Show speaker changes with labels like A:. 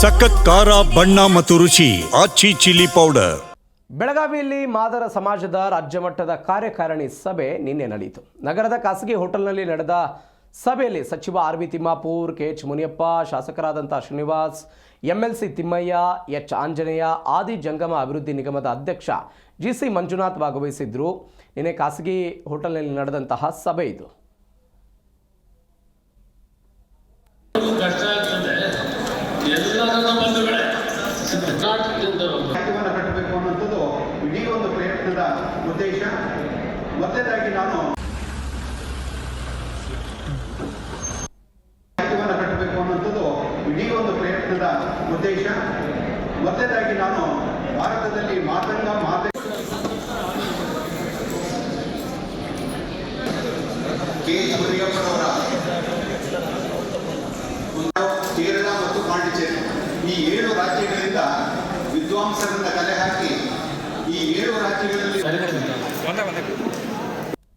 A: ಸಖತ್ ಖಾರ, ಬಣ್ಣ ಮತ್ತು ರುಚಿ, ಆಚಿ ಚಿಲ್ಲಿ ಪೌಡರ್.
B: ಬೆಳಗಾವಿಯಲ್ಲಿ ಮಾದರ ಸಮಾಜದ ರಾಜ್ಯ ಮಟ್ಟದ ಕಾರ್ಯಕಾರಿಣಿ ಸಭೆ ನಿನ್ನೆ ನಡೆಯಿತು ನಗರದ ಖಾಸಗಿ ಹೋಟೆಲ್ನಲ್ಲಿ ನಡೆದ ಸಭೆಯಲ್ಲಿ ಸಚಿವ R V Thimmapur, K H Muniyappa, ಶಾಸಕರಾದಂಥ Srinivas, MLC Thimmaiah, H Anjaneya, ಆದಿ ಜಂಗಮ ಅಭಿವೃದ್ಧಿ ನಿಗಮದ ಅಧ್ಯಕ್ಷ ಜಿ ಸಿ ಮಂಜುನಾಥ್ ಭಾಗವಹಿಸಿದ್ರು. ನಿನ್ನೆ ಖಾಸಗಿ ಹೋಟೆಲ್ನಲ್ಲಿ ನಡೆದಂತಹ ಸಭೆ ಇದು.
C: ಎಲ್ಲರನ್ನ ಬಂಧುಗಳೇ
D: ರಾಜ್ಯವನ್ನು ಕಟ್ಟಬೇಕು ಅನ್ನೋಂಥದ್ದು ಇಡೀ ಒಂದು ಪ್ರಯತ್ನದ ಉದ್ದೇಶ. ಮೊದಲನೇದಾಗಿ ನಾನು ರಾಜ್ಯವನ್ನು ಕಟ್ಟಬೇಕು ಅನ್ನೋಂಥದ್ದು ಇಡೀ ಒಂದು ಪ್ರಯತ್ನದ ಉದ್ದೇಶ. ಮೊದಲನೇದಾಗಿ ನಾನು ಭಾರತದಲ್ಲಿ ಮಾತಂಗ ಮಾತ ಕೆ ಈ ಏಳು ರಾಜ್ಯಗಳಿಂದ ವಿದ್ವಾಂಸರನ್ನ